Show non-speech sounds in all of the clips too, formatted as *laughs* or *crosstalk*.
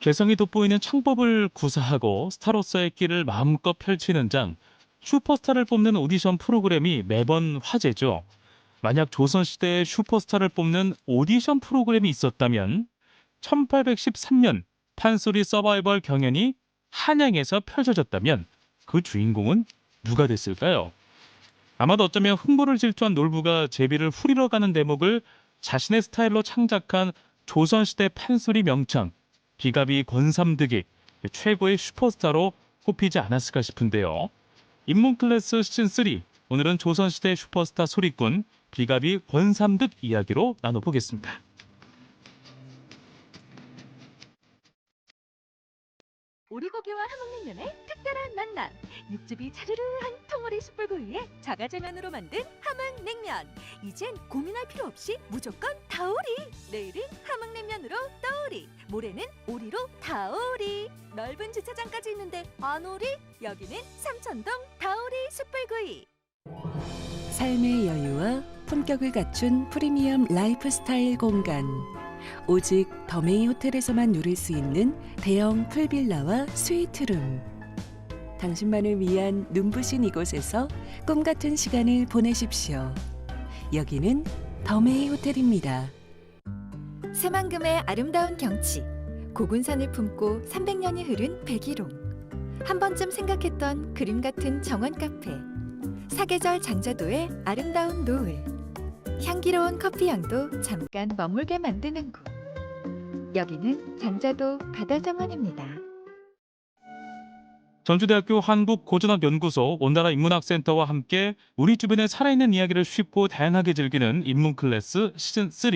개성이 돋보이는 창법을 구사하고 스타로서의 길을 마음껏 펼치는 장, 슈퍼스타를 뽑는 오디션 프로그램이 매번 화제죠. 만약 조선시대에 슈퍼스타를 뽑는 오디션 프로그램이 있었다면 1813년 판소리 서바이벌 경연이 한양에서 펼쳐졌다면 그 주인공은 누가 됐을까요? 아마도 어쩌면 흥보를 질투한 놀부가 제비를 후리러 가는 대목을 자신의 스타일로 창작한 조선시대 판소리 명창 기갑이 권삼득이 최고의 슈퍼스타로 꼽히지 않았을까 싶은데요. 인문 클래스 시즌 3 오늘은 조선시대 슈퍼스타 소리꾼 비갑이 권삼득 이야기로 나눠보겠습니다. 오리고기와 함흥냉면의 특별한 만남. 육즙이 자르르한 통오리 숯불구이에 자가제면으로 만든 함흥냉면. 이젠 고민할 필요 없이 무조건 다오리. 내일은 함흥냉면으로 떠오리. 모레는 오리로 다오리. 넓은 주차장까지 있는데 안 오리? 여기는 삼천동 다오리 숯불구이. 삶의 여유와 품격을 갖춘 프리미엄 라이프 스타일 공간. 오직 더메이 호텔에서만 누릴 수 있는 대형 풀빌라와 스위트룸. 당신만을 위한 눈부신 이곳에서 꿈 같은 시간을 보내십시오. 여기는 더메이 호텔입니다. 새만금의 아름다운 경치 고군산을 품고 300년이 흐른 백일홍 한 번쯤 생각했던 그림 같은 정원 카페 사계절 장자도의 아름다운 노을 향기로운 커피 향도 잠깐 머물게 만드는 곳 여기는 장자도 바다 정원입니다. 전주대학교 한국고전학연구소 온나라 인문학센터와 함께 우리 주변의 살아있는 이야기를 쉽고 다양하게 즐기는 인문 클래스 시즌 3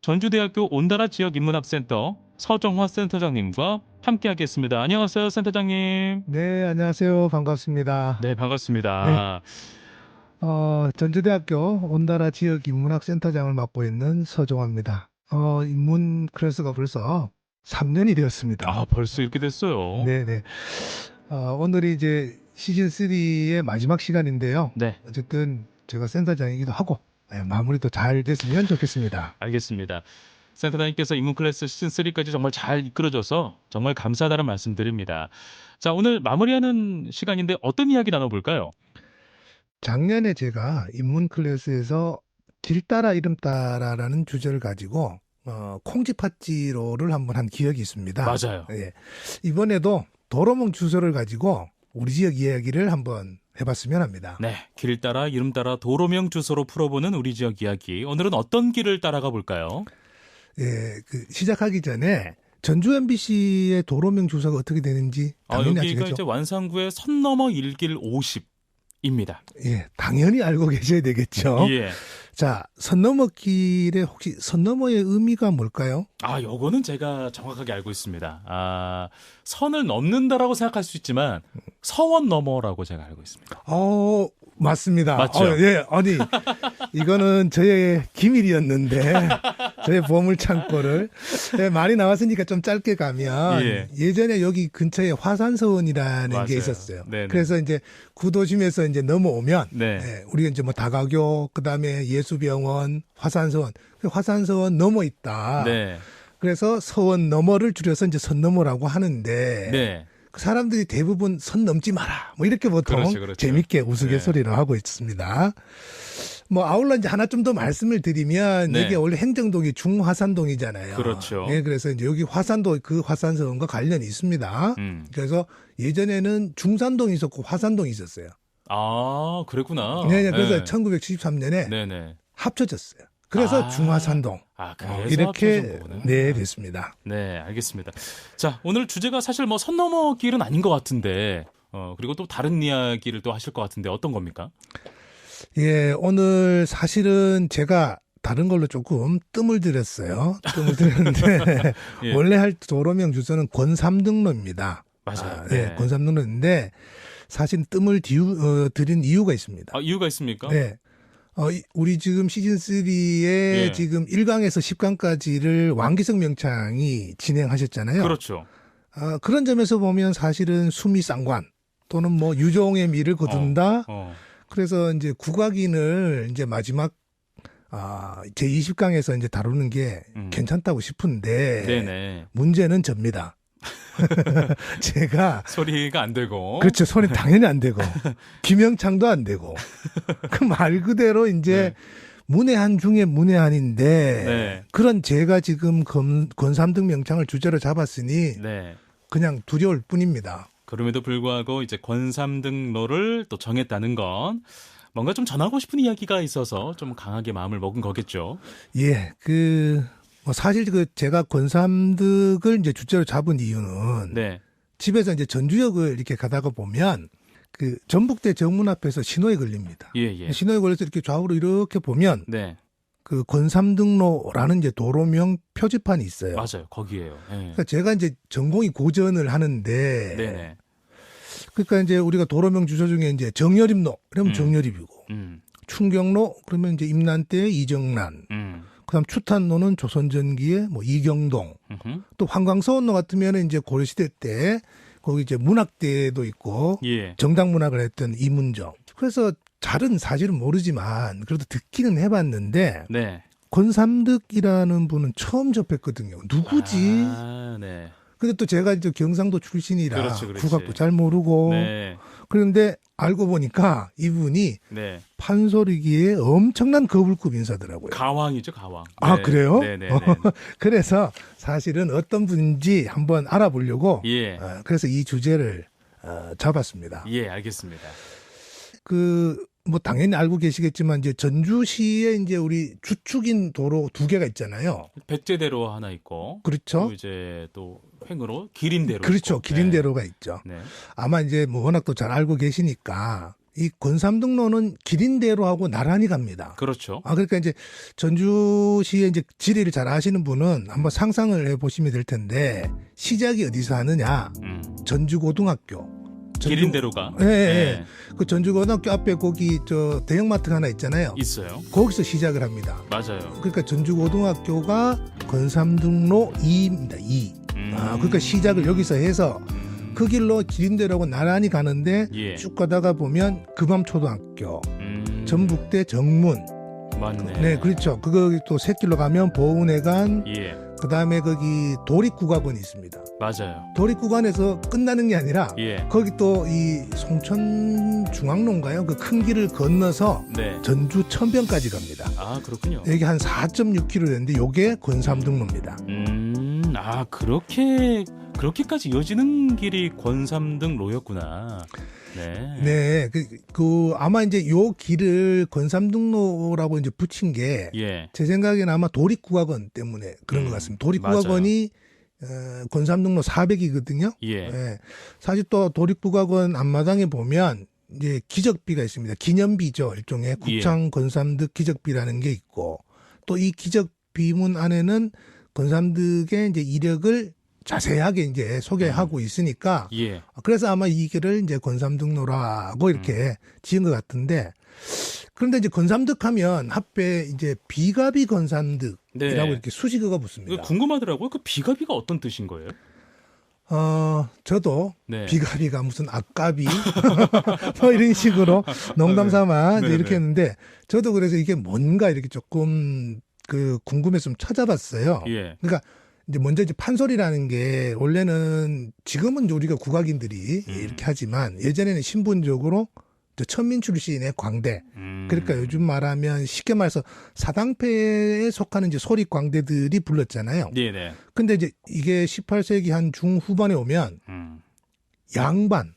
전주대학교 온나라 지역 인문학센터 서정화 센터장님과 함께하겠습니다. 안녕하세요, 센터장님. 네, 안녕하세요. 반갑습니다. 네, 반갑습니다. 어, 전주대학교 온다라 지역 인문학센터장을 맡고 있는 서종화입니다. 어, 인문 클래스가 벌써 3년이 되었습니다. 아, 벌써 이렇게 됐어요. 네, 네. 어, 오늘이 이제 시즌 3의 마지막 시간인데요. 네, 어쨌든 제가 센터장이기도 하고 네, 마무리도 잘 됐으면 좋겠습니다. 알겠습니다. 센터장님께서 인문 클래스 시즌 3까지 정말 잘 이끌어줘서 정말 감사하다는 말씀드립니다. 자, 오늘 마무리하는 시간인데 어떤 이야기 나눠볼까요? 작년에 제가 인문 클래스에서 길 따라 이름 따라라는 주제를 가지고 어, 콩쥐팥지로를 한번 한 기억이 있습니다. 맞아요. 예. 이번에도 도로몽 주소를 가지고 우리 지역 이야기를 한번 해봤으면 합니다. 네, 길 따라 이름 따라 도로명 주소로 풀어보는 우리 지역 이야기. 오늘은 어떤 길을 따라가 볼까요? 예, 그 시작하기 전에 전주 MBC의 도로명 주소가 어떻게 되는지 아, 당연히 여기가 아시겠죠? 이제 완산구의 선 넘어 1길 50 입니다. 예, 당연히 알고 계셔야 되겠죠. 예. 자, 선 넘어 길에 혹시 선 넘어의 의미가 뭘까요? 아, 요거는 제가 정확하게 알고 있습니다. 아, 선을 넘는다라고 생각할 수 있지만 서원 넘어라고 제가 알고 있습니다. 어, 맞습니다. 맞죠? 어, 예, 아니, 이거는 저의 기밀이었는데, 저의 보물 창고를. 예, 말이 나왔으니까 좀 짧게 가면, 예. 예. 전에 여기 근처에 화산서원이라는 맞아요. 게 있었어요. 네네. 그래서 이제 구도심에서 이제 넘어오면, 네. 예, 우리가 이제 뭐 다가교, 그 다음에 예수병원, 화산서원, 그 화산서원 넘어 있다. 네. 그래서 서원 너머를 줄여서 이제 선 너머라고 하는데, 네. 그 사람들이 대부분 선 넘지 마라. 뭐 이렇게 보통 그렇죠, 그렇죠. 재밌게 우스갯소리로 네. 하고 있습니다. 뭐 아울러 이제 하나 좀 더 말씀을 드리면 네. 이게 원래 행정동이 중화산동이잖아요. 그렇죠. 네, 그래서 이제 여기 화산도 그 화산서원과 관련이 있습니다. 음. 그래서 예전에는 중산동이 있었고 화산동이 있었어요. 아, 그랬구나. 네, 네, 그래서 1973년에 네, 네. 합쳐졌어요. 그래서 아. 중화산동 아, 어, 그래서 이렇게 거구나. 네 됐습니다. 네, 알겠습니다. 자, 오늘 주제가 사실 뭐 선 넘어 길은 아닌 것 같은데, 어, 그리고 또 다른 이야기를 또 하실 것 같은데 어떤 겁니까? 예, 오늘 사실은 제가 다른 걸로 조금 뜸을 들였어요. 뜸을 들였는데 *laughs* 예. 원래 할 도로명 주소는 권삼등로입니다. 맞아요. 아, 네. 예, 권삼등로인데 사실 뜸을 디우, 어, 들인 이유가 있습니다. 아, 이유가 있습니까? 네. 어, 이- 우리 지금 시즌 3에 예. 지금 1강에서 10강까지를 왕기성 명창이 진행하셨잖아요. 그렇죠. 아, 그런 점에서 보면 사실은 수미 쌍관 또는 뭐 유종의 미를 거둔다. 어. 그래서 이제 국악인을 이제 마지막 아, 제 20강에서 이제 다루는 게 음. 괜찮다고 싶은데 네네. 문제는 접니다. *laughs* 제가 소리가 안 되고. 그렇죠. 손이 당연히 안 되고 김영창도 안 되고 그 말 그대로 이제 네. 문외한 중에 문외한인데 네. 그런 제가 지금 검, 권삼등 명창을 주제로 잡았으니 네. 그냥 두려울 뿐입니다. 그럼에도 불구하고 이제 권삼등로를 또 정했다는 건 뭔가 좀 전하고 싶은 이야기가 있어서 좀 강하게 마음을 먹은 거겠죠. 예, 그, 뭐 사실 그 제가 권삼득을 이제 주제로 잡은 이유는 네. 집에서 이제 전주역을 이렇게 가다가 보면 그 전북대 정문 앞에서 신호에 걸립니다. 예, 예. 신호에 걸려서 이렇게 좌우로 이렇게 보면 네. 그 권삼등로라는 이제 도로명 표지판이 있어요. 맞아요. 거기에요. 예. 그러니까 제가 이제 전공이 고전을 하는데 네네. 그러니까 이제 우리가 도로명 주소 중에 이제 정여립로 그러면 음. 정여립이고 음. 충경로 그러면 이제 임난 때 이정란 음. 그다음 추탄로는 조선전기의 뭐 이경동 음흠. 또 한광서원로 같으면은 이제 고려시대 때 거기 이제 문학대도 있고 예. 정당 문학을 했던 이문정. 그래서 잘은 사실은 모르지만 그래도 듣기는 해봤는데 네. 권삼득이라는 분은 처음 접했거든요. 누구지? 아, 네. 근데 또 제가 이제 경상도 출신이라 그렇지, 그렇지. 국악도 잘 모르고 네. 그런데 알고 보니까 이분이 네. 판소리기에 엄청난 거불급 인사더라고요. 가왕이죠, 가왕. 아, 네. 그래요? 네, 네, 네. *laughs* 그래서 사실은 어떤 분인지 한번 알아보려고 예. 어, 그래서 이 주제를 어, 잡았습니다. 예, 알겠습니다. 그 뭐 당연히 알고 계시겠지만 이제 전주시에 이제 우리 주축인 도로 두 개가 있잖아요. 백제대로 하나 있고 그렇죠? 또 이제 또 횡으로 기린대로 그렇죠. 있고. 기린대로가 있죠. 네. 네. 아마 이제 뭐 워낙 또 잘 알고 계시니까 이 권삼등로는 기린대로하고 나란히 갑니다. 그렇죠. 아 그러니까 이제 전주시의 이제 지리를 잘 아시는 분은 한번 상상을 해 보시면 될 텐데 시작이 어디서 하느냐? 음. 전주고등학교. 전주- 기린대로가 예, 예, 네. 예. 그 전주고등학교 앞에 거기 저 대형마트 하나 있잖아요. 있어요. 거기서 시작을 합니다. 맞아요. 그러니까 전주고등학교가 권삼등로 2입니다. 2. 음. 아, 그러니까 시작을 여기서 해서 음. 그 길로 기린대로하고 나란히 가는데 예. 쭉 가다가 보면 금암초등학교, 음. 전북대 정문, 맞네. 네, 그렇죠. 그거 또 새길로 가면 보은회관, 예. 그 다음에 거기 도립구가원이 있습니다. 맞아요. 도립구간에서 끝나는 게 아니라 예. 거기 또 이 송천 중앙로인가요? 그 큰 길을 건너서 네. 전주 천변까지 갑니다. 아, 그렇군요. 여기 한 4.6km 되는데 요게 권삼등로입니다. 음. 아, 그렇게 그렇게까지 이어지는 길이 권삼등 로였구나. 네. 네, 그, 그 아마 이제 요 길을 권삼등로라고 이제 붙인 게 예. 제 생각에는 아마 도립국악원 때문에 그런 음, 것 같습니다. 도립국악원이 어, 권삼등로 400이거든요. 예. 네. 사실 또 도립국악원 앞마당에 보면 이제 기적비가 있습니다. 기념비죠. 일종의 예. 국창 권삼득 기적비라는 게 있고 또 이 기적 비문 안에는 권삼득의 이제 이력을 자세하게 이제 소개하고 있으니까 예. 그래서 아마 이 길을 이제 권삼득로라고 이렇게 음. 지은 것 같은데 그런데 이제 권삼득 하면 합배 이제 비가비 권삼득이라고 네. 이렇게 수식어가 붙습니다. 궁금하더라고요. 그 비가비가 어떤 뜻인 거예요? 어, 저도 네. 비가비가 무슨 악가비 *laughs* 뭐 이런 식으로 농담 삼아 이제 네, 이렇게 네. 했는데 저도 그래서 이게 뭔가 이렇게 조금 그 궁금해서 좀 찾아봤어요. 예. 그러니까 이제 먼저 이제 판소리라는 게 원래는 지금은 우리가 국악인들이 음. 이렇게 하지만 예전에는 신분적으로 저 천민 출신의 광대 음. 그러니까 요즘 말하면 쉽게 말해서 사당패에 속하는 이제 소리 광대들이 불렀잖아요. 네, 네. 근데 이제 이게 18세기 한 중후반에 오면 음. 양반,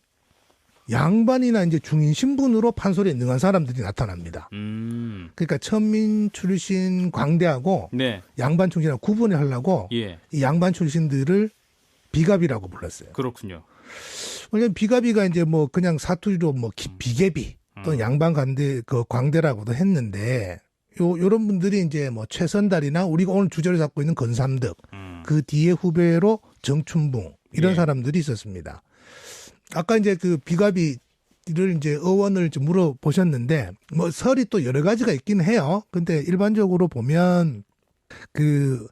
양반이나 이제 중인 신분으로 판소리에 능한 사람들이 나타납니다. 음. 그러니까 천민 출신 광대하고 네. 양반 출신하고 구분을 하려고 예. 이 양반 출신들을 비갑이라고 불렀어요. 그렇군요. 왜냐면 비갑이가 이제 뭐 그냥 사투리로 뭐 기- 비계비 또는 음. 양반 광대 그 광대라고도 했는데 요 요런 분들이 이제 뭐 최선달이나 우리가 오늘 주제를 잡고 있는 건삼득 음. 그 뒤에 후배로 정춘붕 이런 예. 사람들이 있었습니다. 아까 이제 그 비가비를 이제 어원을 좀 물어보셨는데 뭐 설이 또 여러 가지가 있긴 해요. 근데 일반적으로 보면 그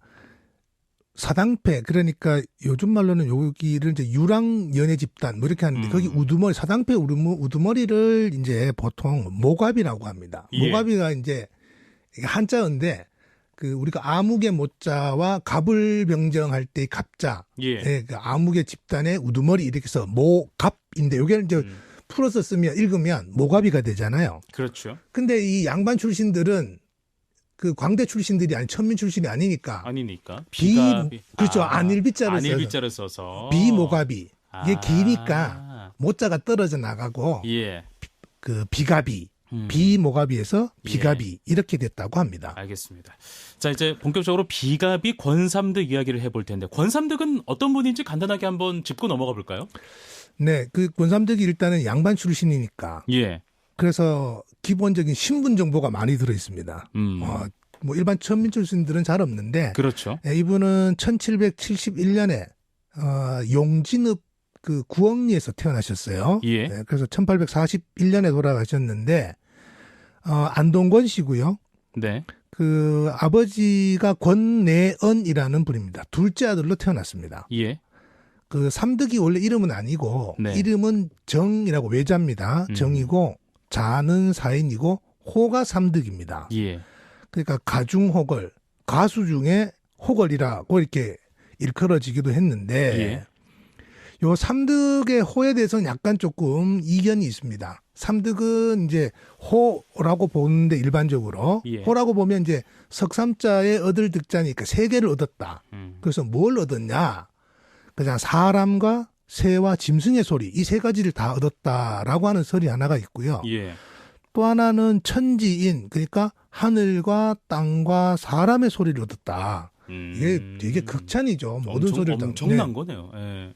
사당패 그러니까 요즘 말로는 여기를 이제 유랑 연예 집단 뭐 이렇게 하는데 음. 거기 우두머리 사당패 우두머, 우두머리를 이제 보통 모갑이라고 합니다. 예. 모갑이가 이제 이게 한자어인데 그 우리가 암흑의 모자와 갑을 병정할 때 갑자, 예. 예, 그 암흑의 집단의 우두머리 이렇게 해서 모갑인데 요게 이제 음, 풀어서 쓰면 읽으면 모갑이가 되잖아요. 그렇죠. 근데 이 양반 출신들은 그 광대 출신들이 아니 천민 출신이 아니니까 아니니까. 비- 그렇죠. 아, 안일비자를 써서. 안일비자를 써서. 비모갑이 이게 아. 기니까 모자가 떨어져 나가고 예. 그 비갑이 음. 비모갑이에서 예. 비갑이 이렇게 됐다고 합니다. 알겠습니다. 자, 이제 본격적으로 비갑이 권삼득 이야기를 해볼 텐데, 권삼득은 어떤 분인지 간단하게 한번 짚고 넘어가 볼까요? 네, 그 권삼덕이 일단은 양반 출신이니까 예. 그래서 기본적인 신분 정보가 많이 들어 있습니다. 음. 어, 뭐 일반 천민 출신들은 잘 없는데 그렇죠. 예, 이분은 1771년에 어, 용진읍 그 구엉리에서 태어나셨어요. 예. 예, 그래서 1841년에 돌아가셨는데 어, 안동권 씨고요. 네. 그 아버지가 권내언이라는 분입니다. 둘째 아들로 태어났습니다. 예. 그 삼득이 원래 이름은 아니고 네. 이름은 정이라고 외자입니다. 음. 정이고 자는 사인이고 호가 삼득입니다. 예. 그러니까 가중호걸 가수 중에 호걸이라고 이렇게 일컬어지기도 했는데 예. 요 삼득의 호에 대해서는 약간 조금 이견이 있습니다. 삼득은 이제 호라고 보는데 일반적으로 예. 호라고 보면 이제 석삼자의 얻을 득자니까 세 개를 얻었다. 음. 그래서 뭘 얻었냐? 그냥 사람과 새와 짐승의 소리 이 세 가지를 다 얻었다라고 하는 설이 하나가 있고요. 예. 또 하나는 천지인 그러니까 하늘과 땅과 사람의 소리를 얻었다. 음. 이게 되게 극찬이죠. 모든 엄청, 소리를 다. 엄청난 네. 거네요. 예.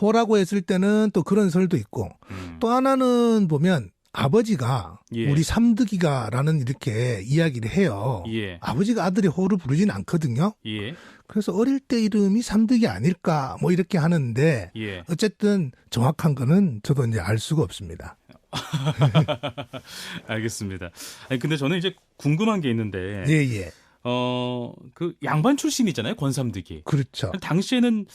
호라고 했을 때는 또 그런 설도 있고 음. 또 하나는 보면 아버지가 예. 우리 삼득이가라는 이렇게 이야기를 해요. 예. 아버지가 아들이 호를 부르진 않거든요. 예. 그래서 어릴 때 이름이 삼득이 아닐까 뭐 이렇게 하는데 예. 어쨌든 정확한 거는 저도 이제 알 수가 없습니다. *laughs* 알겠습니다. 아니 근데 저는 이제 궁금한 게 있는데 예, 예. 어, 그 양반 출신이잖아요. 권삼득이. 그렇죠. 당시에는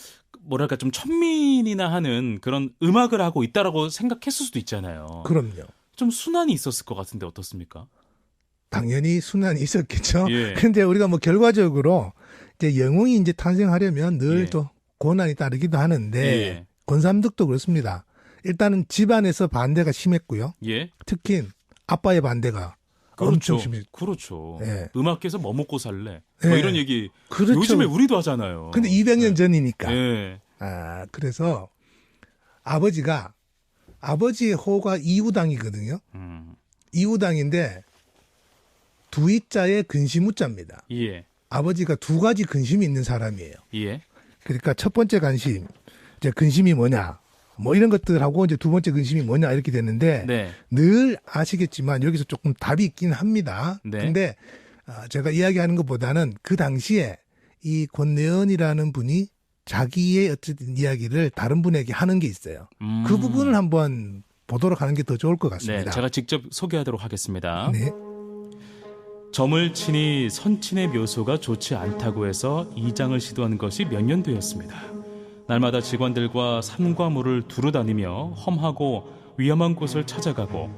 뭐랄까 좀 천민이나 하는 그런 음악을 하고 있다라고 생각했을 수도 있잖아요. 그럼요. 좀 순환이 있었을 것 같은데 어떻습니까? 당연히 순환이 있었겠죠. 예. *laughs* 근데 우리가 뭐 결과적으로 이제 영웅이 이제 탄생하려면 늘 예. 또 고난이 따르기도 하는데 예. 권삼득도 그렇습니다. 일단은 집안에서 반대가 심했고요. 예. 특히 아빠의 반대가 그렇죠. 그렇죠. 예. 음악계에서 뭐 먹고 살래? 뭐 예. 이런 얘기 그렇죠. 요즘에 우리도 하잖아요. 근데 200년 전이니까. 예. 아, 그래서 아버지가 아버지의 호가 이우당이거든요. 음. 이우당인데 두이자의 근심우자입니다. 예. 아버지가 두 가지 근심이 있는 사람이에요. 예. 그러니까 첫 번째 관심, 이제 근심이 뭐냐, 뭐 이런 것들하고 이제 두 번째 근심이 뭐냐 이렇게 되는데 네. 늘 아시겠지만 여기서 조금 답이 있긴 합니다. 네. 근데 아, 제가 이야기하는 것보다는 그 당시에 이 권내연이라는 분이 자기의 어쨌든 이야기를 다른 분에게 하는 게 있어요. 음. 그 부분을 한번 보도록 하는 게 더 좋을 것 네, 같습니다. 제가 직접 소개하도록 하겠습니다. 네. 점을 치니 선친의 묘소가 좋지 않다고 해서 이장을 시도한 것이 몇 년 되었습니다. 날마다 직원들과 산과 물을 두루 다니며 험하고 위험한 곳을 찾아가고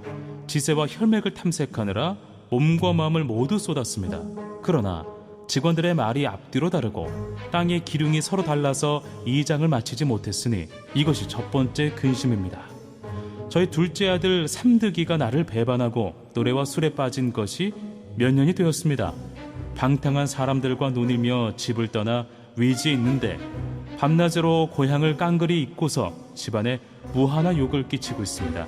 지세와 혈맥을 탐색하느라 몸과 마음을 모두 쏟았습니다. 그러나 직원들의 말이 앞뒤로 다르고 땅의 기륭이 서로 달라서 이 장을 마치지 못했으니 이것이 첫 번째 근심입니다. 저희 둘째 아들 삼득이가 나를 배반하고 노래와 술에 빠진 것이 몇 년이 되었습니다. 방탕한 사람들과 논이며 집을 떠나 위지에 있는데 밤낮으로 고향을 깡그리 잊고서 집안에 무한한 욕을 끼치고 있습니다.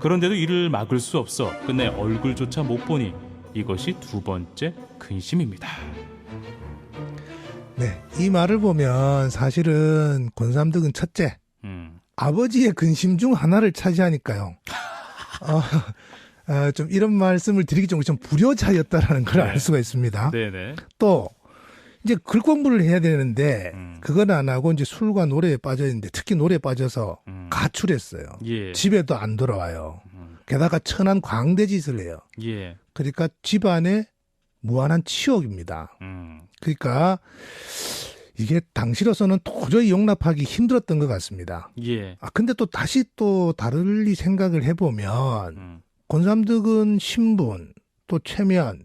그런데도 이를 막을 수 없어 끝내 얼굴조차 못 보니 이것이 두 번째 근심입니다. 네. 이 말을 보면 사실은 권삼득은 첫째, 음, 아버지의 근심 중 하나를 차지하니까요. *laughs* 어, 어, 좀 이런 말씀을 드리기 좀, 좀 불효자였다라는 걸알 네. 수가 있습니다. 네네. 또 이제 글 공부를 해야 되는데 음. 그건 안 하고 이제 술과 노래에 빠져 있는데 특히 노래에 빠져서 음. 가출했어요. 예. 집에도 안 돌아와요. 음. 게다가 천한 광대짓을 해요. 예. 그러니까 집안에 무한한 치욕입니다. 음. 그러니까 이게 당시로서는 도저히 용납하기 힘들었던 것 같습니다. 예. 아 근데 또 다시 또 다르리 생각을 해보면 음. 권삼득은 신분 또 체면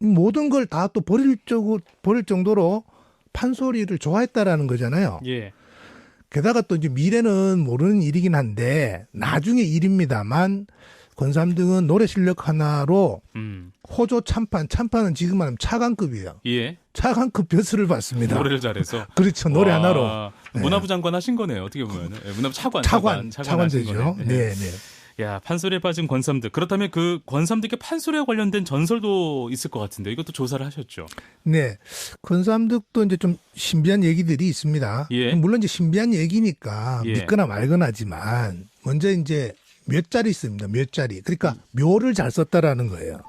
모든 걸 다 또 버릴 쪽 버릴 정도로 판소리를 좋아했다라는 거잖아요. 예. 게다가 또 이제 미래는 모르는 일이긴 한데 나중에 일입니다만 권삼등은 노래 실력 하나로 음. 호조 참판 참판은 지금 말하면 차관급이에요. 예. 차관급 벼슬을 받습니다. 노래를 잘해서. *laughs* 그렇죠 노래 와, 하나로 네. 문화부 장관 하신 거네요. 어떻게 보면. 예, 문화부 차관. 차관 차관 차관 하신 되죠. 네, 네. 야 판소리에 빠진 권삼득. 그렇다면 그 권삼득의 판소리와 관련된 전설도 있을 것 같은데 이것도 조사를 하셨죠. 네. 권삼득도 이제 좀 신비한 얘기들이 있습니다. 예. 물론 이제 신비한 얘기니까 예. 믿거나 말거나지만 먼저 이제 몇 자리 있습니다. 몇 자리. 그러니까 묘를 잘 썼다라는 거예요.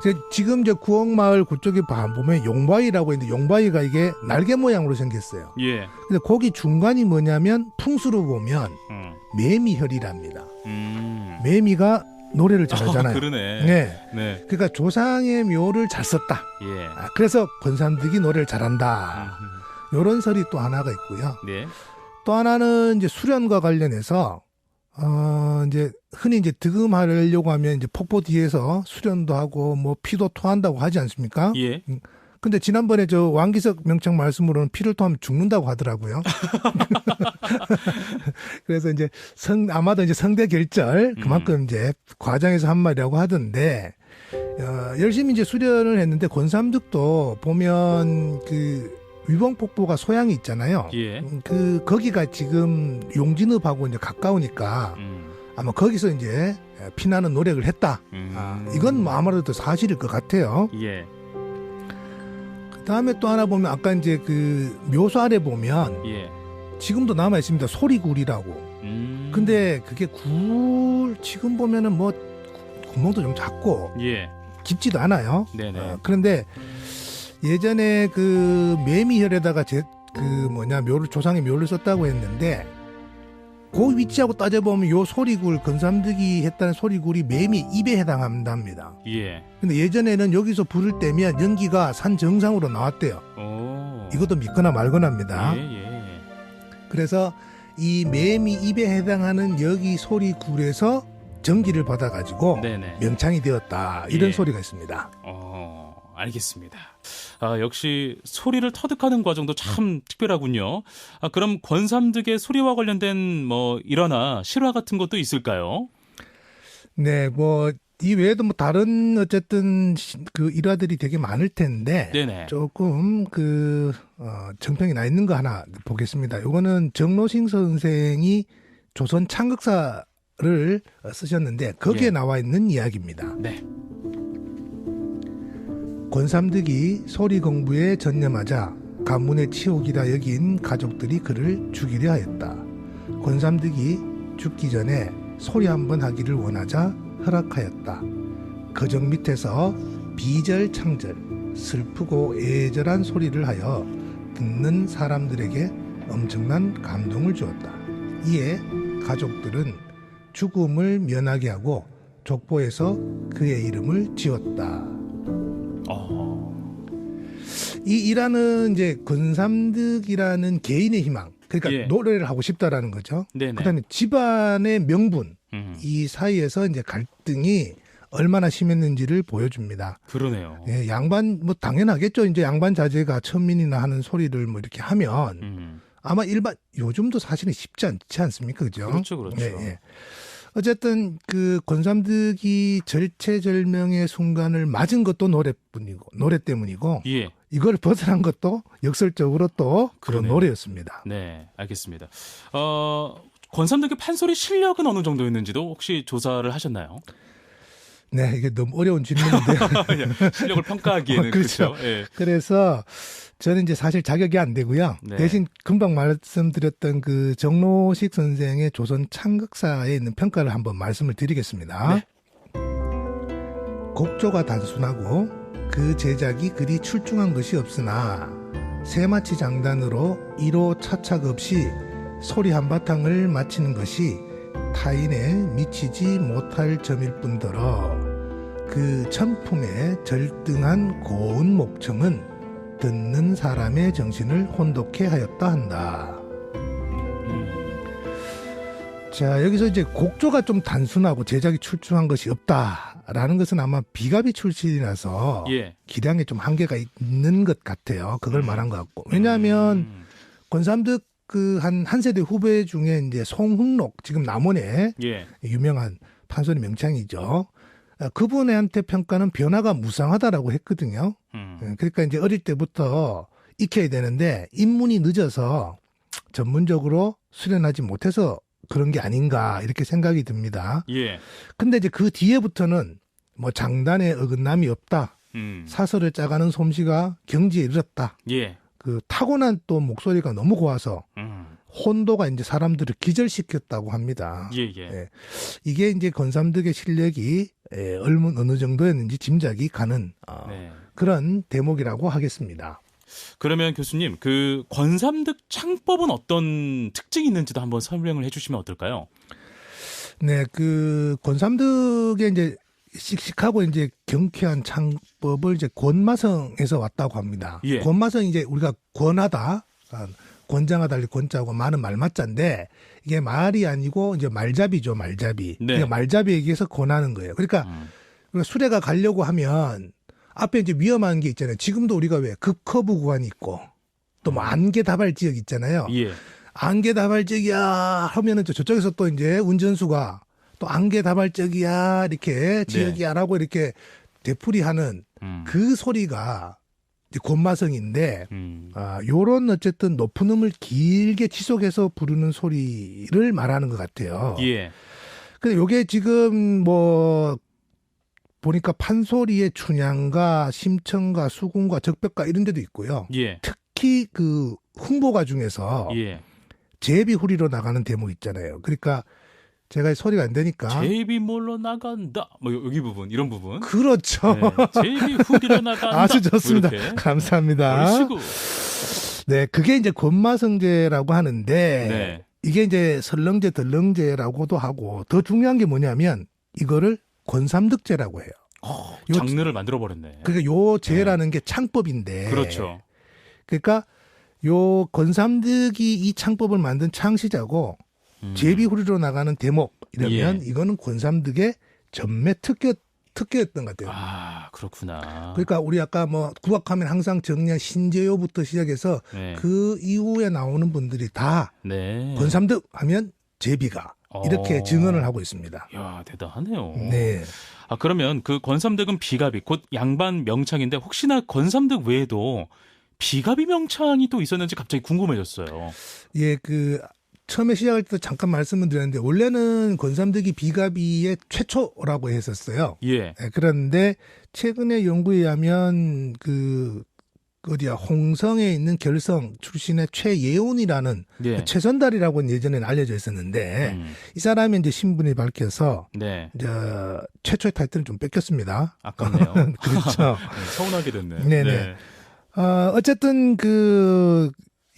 이제 지금 이제 구억마을 그쪽에 봐- 보면 용바위라고 있는데 용바위가 이게 날개 모양으로 생겼어요. 예. 근데 거기 중간이 뭐냐면 풍수로 보면 음. 매미혈이랍니다. 음. 매미가 노래를 아, 잘하잖아요. 그러네. 네. 네. 그러니까 조상의 묘를 잘 썼다. 예. 아, 그래서 권삼득이 노래를 잘한다. 음. 이런 설이 또 하나가 있고요. 네. 또 하나는 이제 수련과 관련해서 어 이제 흔히 이제 득음하려고 하면 이제 폭포 뒤에서 수련도 하고 뭐 피도 토한다고 하지 않습니까? 예. 근데 지난번에 저 왕기석 명청 말씀으로는 피를 토하면 죽는다고 하더라고요. *laughs* *laughs* 그래서 이제 성 아마도 이제 성대 결절 그만큼 이제 과장해서 한 말이라고 하던데 어, 열심히 이제 수련을 했는데 권삼득도 보면 그 위봉 폭포가 소양이 있잖아요. 예. 음, 그 거기가 지금 용진읍하고 이제 가까우니까 음. 아마 거기서 이제 피나는 노력을 했다. 음. 아, 이건 뭐 아무래도 사실일 것 같아요. 예. 그 다음에 또 하나 보면 아까 이제 그 묘소 아래 보면 예. 지금도 남아 있습니다. 소리굴이라고. 음. 근데 그게 굴 지금 보면은 뭐 구멍도 좀 작고 예. 깊지도 않아요. 네네. 어, 그런데 예전에 그 매미혈에다가 제 그 뭐냐 묘를 조상의 묘를 썼다고 했는데 그 위치하고 따져보면 요 소리굴 건삼득이 했다는 소리굴이 매미 입에 해당한답니다. 예. 근데 예전에는 여기서 불을 떼면 연기가 산 정상으로 나왔대요. 오. 이것도 믿거나 말거나입니다. 예, 예. 그래서 이 매미 입에 해당하는 여기 소리굴에서 전기를 받아가지고 네네. 명창이 되었다 이런 예. 소리가 있습니다. 어, 알겠습니다. 아, 역시 소리를 터득하는 과정도 참 특별하군요. 아, 그럼 권삼득의 소리와 관련된 뭐 일화나 실화 같은 것도 있을까요? 네, 뭐 이 외에도 뭐 다른 어쨌든 시- 그 일화들이 되게 많을 텐데 네네. 조금 그 어, 정평이 나 있는 거 하나 보겠습니다. 이거는 정로싱 선생이 조선 창극사를 어, 쓰셨는데 거기에 예. 나와 있는 이야기입니다. 네. 권삼득이 소리 공부에 전념하자 가문의 치욕이라 여긴 가족들이 그를 죽이려 하였다. 권삼득이 죽기 전에 소리 한번 하기를 원하자 허락하였다. 거정 밑에서 비절창절 슬프고 애절한 소리를 하여 듣는 사람들에게 엄청난 감동을 주었다. 이에 가족들은 죽음을 면하게 하고 족보에서 그의 이름을 지었다. 어. 이 일화는 이제 권삼득이라는 개인의 희망, 그러니까 예. 노래를 하고 싶다라는 거죠. 네네. 그다음에 집안의 명분 음, 이 사이에서 이제 갈등이 얼마나 심했는지를 보여줍니다. 그러네요. 예, 양반 뭐 당연하겠죠. 이제 양반 자제가 천민이나 하는 소리를 뭐 이렇게 하면 음, 아마 일반 요즘도 사실은 쉽지 않지 않습니까, 그죠? 그렇죠, 그렇죠. 예, 예. 어쨌든 그 권삼득이 절체절명의 순간을 맞은 것도 노래뿐이고 노래 때문이고 예. 이걸 벗어난 것도 역설적으로 또 그런 그러네요. 노래였습니다. 네, 알겠습니다. 어, 권삼득의 판소리 실력은 어느 정도였는지도 혹시 조사를 하셨나요? 네, 이게 너무 어려운 질문인데 *laughs* 실력을 평가하기에는 *laughs* 그렇죠. 그렇죠. 예. 그래서 저는 이제 사실 자격이 안 되고요. 네. 대신 금방 말씀드렸던 그 정로식 선생의 조선 창극사에 있는 평가를 한번 말씀을 드리겠습니다. 네. 곡조가 단순하고 그 제작이 그리 출중한 것이 없으나 세마치 장단으로 이로 차착 없이 소리 한바탕을 마치는 것이 타인에 미치지 못할 점일 뿐더러 그 천품의 절등한 고운 목청은 듣는 사람의 정신을 혼독해 하였다 한다. 음, 자, 여기서 이제 곡조가 좀 단순하고 제작이 출중한 것이 없다. 있다라는 것은 아마 비가비 출신이라서 예. 기량에 좀 한계가 있는 것 같아요. 그걸 음. 말한 것 같고. 왜냐하면 음. 권삼득 그 한 한 세대 후배 중에 이제 송흥록 지금 남원의 예. 유명한 판소리 명창이죠. 어, 그분한테 평가는 변화가 무상하다라고 했거든요. 음. 예, 그러니까 이제 어릴 때부터 익혀야 되는데 입문이 늦어서 전문적으로 수련하지 못해서 그런 게 아닌가 이렇게 생각이 듭니다. 예. 근데 이제 그 뒤에부터는 뭐 장단에 어긋남이 없다. 음. 사설을 짜가는 솜씨가 경지에 이르렀다. 예. 그 타고난 또 목소리가 너무 고와서 음. 혼도가 이제 사람들을 기절시켰다고 합니다. 예, 예. 예. 이게 이제 권삼득의 실력이 예, 얼마 어느 정도였는지 짐작이 가는 어, 네. 그런 대목이라고 하겠습니다. 그러면 교수님, 그 권삼득 창법은 어떤 특징이 있는지도 한번 설명을 해주시면 어떨까요? 네, 그 권삼득의 이제 씩씩하고 이제 경쾌한 창법을 이제 권마성에서 왔다고 합니다. 예. 권마성 이제 우리가 권하다, 아, 권장하다, 권자고 많은 말맞자인데 이게 말이 아니고 이제 말잡이죠, 말잡이. 네. 그러니까 말잡이에 의해서 권하는 거예요. 그러니까 음. 우리가 수레가 가려고 하면 앞에 이제 위험한 게 있잖아요. 지금도 우리가 왜 급커브 구간이 있고 또뭐 안개 다발 지역 있잖아요. 예. 안개 다발적이야 하면은 또 저쪽에서 또 이제 운전수가 또 안개 다발적이야 이렇게 지역이야라고 이렇게 되풀이하는 음. 그 소리가 이제 곤마성인데 음. 아 요런 어쨌든 높은 음을 길게 지속해서 부르는 소리를 말하는 것 같아요. 예. 근데 요게 지금 뭐 보니까 판소리의 춘향가, 심청가, 수궁가, 적벽가 이런 데도 있고요. 예. 특히 그 홍보가 중에서 예. 제비 후리로 나가는 대목 있잖아요. 그러니까 제가 소리가 안 되니까 제비 몰러 나간다. 뭐 여기 부분, 이런 부분. 그렇죠. 네. 제비 후디러 나간다. 아주 좋습니다. 뭐. 감사합니다. 얼씨구. 네, 그게 이제 권마성제라고 하는데 네. 이게 이제 설렁제, 덜렁제라고도 하고 더 중요한 게 뭐냐면 이거를 권삼득제라고 해요. 어, 요- 장르를 만들어 버렸네. 그러니까 요 제라는 게 창법인데 그렇죠. 그러니까 요 권삼득이 이 창법을 만든 창시자고 음. 제비 후리로 나가는 대목 이러면 예. 이거는 권삼득의 전매 특허 특허였던 것 같아요. 아, 그렇구나. 그러니까 우리 아까 뭐 구학하면 항상 정리한 신재요부터 시작해서 네. 그 이후에 나오는 분들이 다 네. 권삼득 하면 제비가 이렇게 어. 증언을 하고 있습니다. 야, 대단하네요. 네. 아, 그러면 그 권삼득은 비가비, 곧 양반 명창인데 혹시나 권삼득 외에도 비가비 명창이 또 있었는지 갑자기 궁금해졌어요. 예, 그 처음에 시작할 때 잠깐 말씀을 드렸는데 원래는 권삼득이 비가비의 최초라고 했었어요. 예. 예, 그런데 최근에 연구에 의하면 그 어디야 홍성에 있는 결성 출신의 최예훈이라는 예. 최선달이라고 예전에는 알려져 있었는데 음, 이 사람이 이제 신분이 밝혀서 네. 이제 최초의 타이틀을 좀 뺏겼습니다. 아깝네요. *laughs* 그렇죠. *laughs* 네, 서운하게 됐네. 네네. 어, 어쨌든 그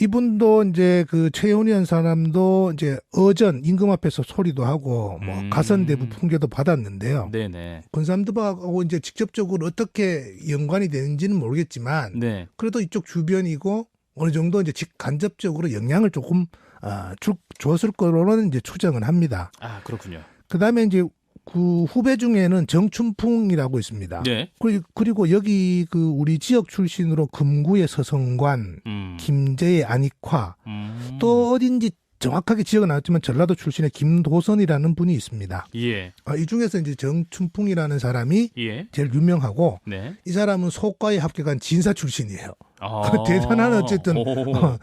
이분도 이제 그 최훈이라는 사람도 이제 어전 임금 앞에서 소리도 하고 뭐 음. 가선대부 풍계도 받았는데요. 네네. 권삼드박하고 이제 직접적으로 어떻게 연관이 되는지는 모르겠지만 네. 그래도 이쪽 주변이고 어느 정도 이제 직간접적으로 영향을 조금 아, 주, 줬을 거로는 이제 추정을 합니다. 아, 그렇군요. 그 다음에 이제 그 후배 중에는 정춘풍이라고 있습니다. 네. 그리- 그리고 여기 그 우리 지역 출신으로 금구의 서성관, 음. 김제의 안익화, 음. 또 어딘지 정확하게 지역은 나왔지만 전라도 출신의 김도선이라는 분이 있습니다. 예. 아, 이 중에서 이제 정춘풍이라는 사람이 예. 제일 유명하고 네. 이 사람은 소과에 합격한 진사 출신이에요. 아. *laughs* 대단한 어쨌든 오. *laughs* 어,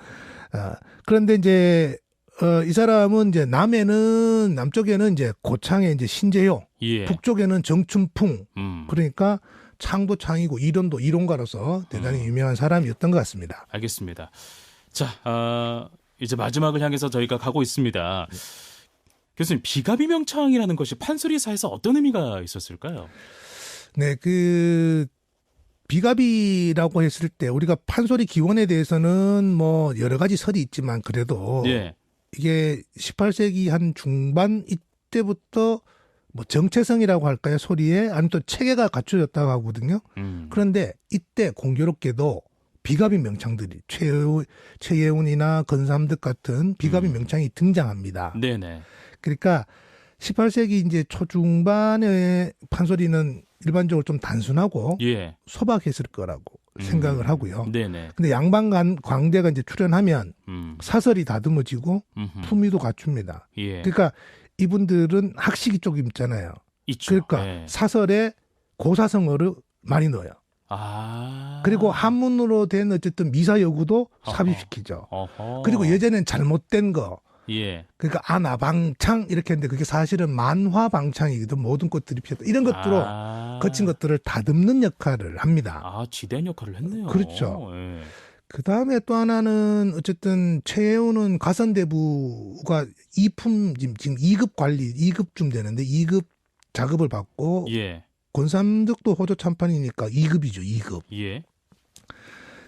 아, 그런데 이제 어, 이 사람은 이제 남에는 남쪽에는 이제 고창에 이제 신재요, 예. 북쪽에는 정춘풍. 음. 그러니까 창도 창이고 이론도 이론가로서 대단히 음. 유명한 사람이었던 것 같습니다. 알겠습니다. 자, 아, 이제 마지막을 향해서 저희가 가고 있습니다. 교수님, 비가비 명창이라는 것이 판소리사에서 어떤 의미가 있었을까요? 네, 그 비가비라고 했을 때 우리가 판소리 기원에 대해서는 뭐 여러 가지 설이 있지만 그래도 예. 이게 18세기 한 중반 이때부터 뭐 정체성이라고 할까요 소리에 아니 또 체계가 갖춰졌다고 하거든요. 음. 그런데 이때 공교롭게도 비가비 명창들이 최예훈, 최예훈이나 건삼득 같은 비가비 음. 명창이 등장합니다. 네네. 그러니까 18세기 이제 초중반의 판소리는 일반적으로 좀 단순하고 예. 소박했을 거라고 음. 생각을 하고요. 네네. 근데 양반간 광대가 이제 출연하면 음. 사설이 다듬어지고 음흠. 품위도 갖춥니다. 예. 그러니까 이분들은 학식이 조금 있잖아요. 있죠. 그러니까 예. 사설에 고사성어를 많이 넣어요. 아. 그리고 한문으로 된 어쨌든 미사 여구도 어허. 삽입시키죠. 어허. 그리고 예전엔 잘못된 거 예. 그러니까 아나방창 이렇게 했는데 그게 사실은 만화방창이거든 모든 것들이 피했다 이런 것들로 아. 거친 것들을 다듬는 역할을 합니다. 아, 지대한 역할을 했네요. 그렇죠. 예. 그 다음에 또 하나는 어쨌든 최혜우는 가선대부가 이품 지금 지금 2급 관리 2급쯤 되는데 2급 작업을 받고 예. 권삼득도 호조 참판이니까 2급이죠 2급. 예.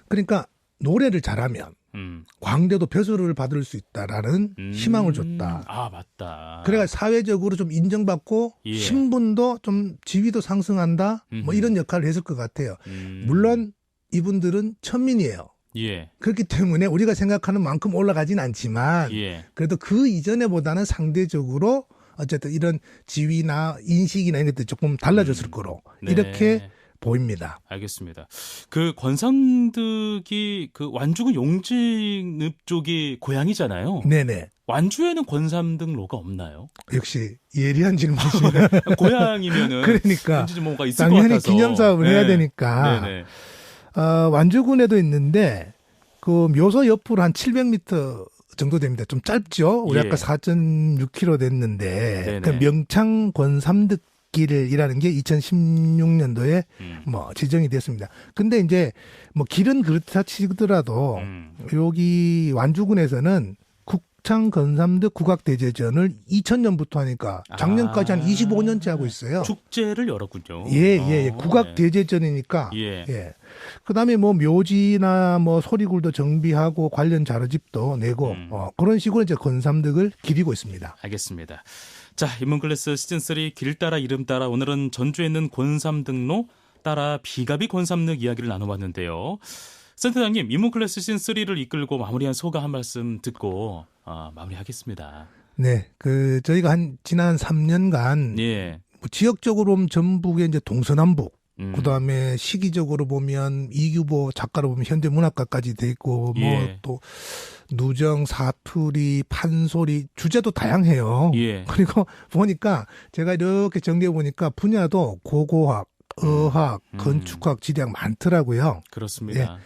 그러니까 노래를 잘하면 음. 광대도 배수를 받을 수 있다라는 음. 희망을 줬다. 아, 맞다. 그래가 사회적으로 좀 인정받고 예. 신분도 좀 지위도 상승한다. 뭐 음흠. 이런 역할을 했을 것 같아요. 음. 물론 이분들은 천민이에요. 예. 그렇기 때문에 우리가 생각하는 만큼 올라가진 않지만 예. 그래도 그 이전에 보다는 상대적으로 어쨌든 이런 지위나 인식이나 이런 것들이 조금 달라졌을 음. 거로 네. 이렇게 보입니다. 알겠습니다. 그 권삼득이 그 완주군 용진읍 쪽이 고향이잖아요. 네네. 완주에는 권삼득로가 없나요? 역시 예리한 질문이십니다. *laughs* 고향이면은 그러니까 뭔가 있을 것 당연히 같아서. 기념 사업을 해야 네. 되니까 네네. 어, 완주군에도 있는데 그 묘소 옆으로 한 700m 정도 됩니다. 좀 짧죠. 우리 예. 아까 4.6km 됐는데. 그 명창 권삼득 길이라는 게 2016년도에 음. 뭐 지정이 됐습니다. 근데 이제 뭐 길은 그렇다 치더라도 음. 여기 완주군에서는 국창 건삼득 국악 대제전을 2000년부터 하니까 작년까지 아. 한 25년째 하고 있어요. 축제를 열었군요. 예, 예, 예. 어, 국악 대제전이니까 예. 예. 그다음에 뭐 묘지나 뭐 소리굴도 정비하고 관련 자료집도 내고 음. 어, 그런 식으로 이제 건삼득을 기리고 있습니다. 알겠습니다. 자, 인문클래스 시즌3 길 따라 이름 따라 오늘은 전주에 있는 권삼등로 따라 비가비 권삼릉 이야기를 나눠봤는데요. 센터장님, 인문클래스 시즌3를 이끌고 마무리한 소감 한 말씀 듣고 아, 마무리하겠습니다. 네, 그 저희가 한 지난 3년간 예. 뭐 지역적으로 보면 전북의 이제 동서남북, 음. 그다음에 시기적으로 보면 이규보 작가로 보면 현대문학가까지 돼 있고 예. 뭐또 누정, 사투리, 판소리 주제도 다양해요. 예. *laughs* 그리고 보니까 제가 이렇게 정리해 보니까 분야도 고고학, 어학, 음. 건축학, 지리학 많더라고요. 그렇습니다.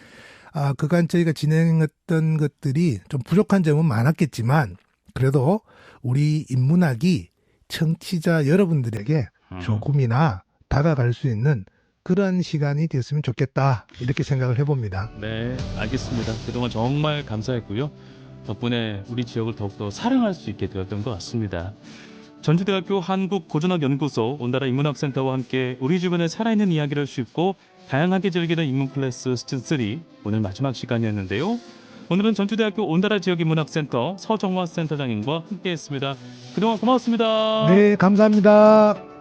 아, 그간 저희가 진행했던 것들이 좀 부족한 점은 많았겠지만 그래도 우리 인문학이 청취자 여러분들에게 음. 조금이나 다가갈 수 있는 그런 시간이 됐으면 좋겠다 이렇게 생각을 해봅니다. 네, 알겠습니다. 그동안 정말 감사했고요. 덕분에 우리 지역을 더욱더 사랑할 수 있게 되었던 것 같습니다. 전주대학교 한국고전학연구소 온다라 인문학센터와 함께 우리 주변의 살아있는 이야기를 쉽고 다양하게 즐기는 인문 클래스 시즌 3 오늘 마지막 시간이었는데요. 오늘은 전주대학교 온다라 지역인문학센터 서정화 센터장님과 함께했습니다. 그동안 고맙습니다. 네, 감사합니다.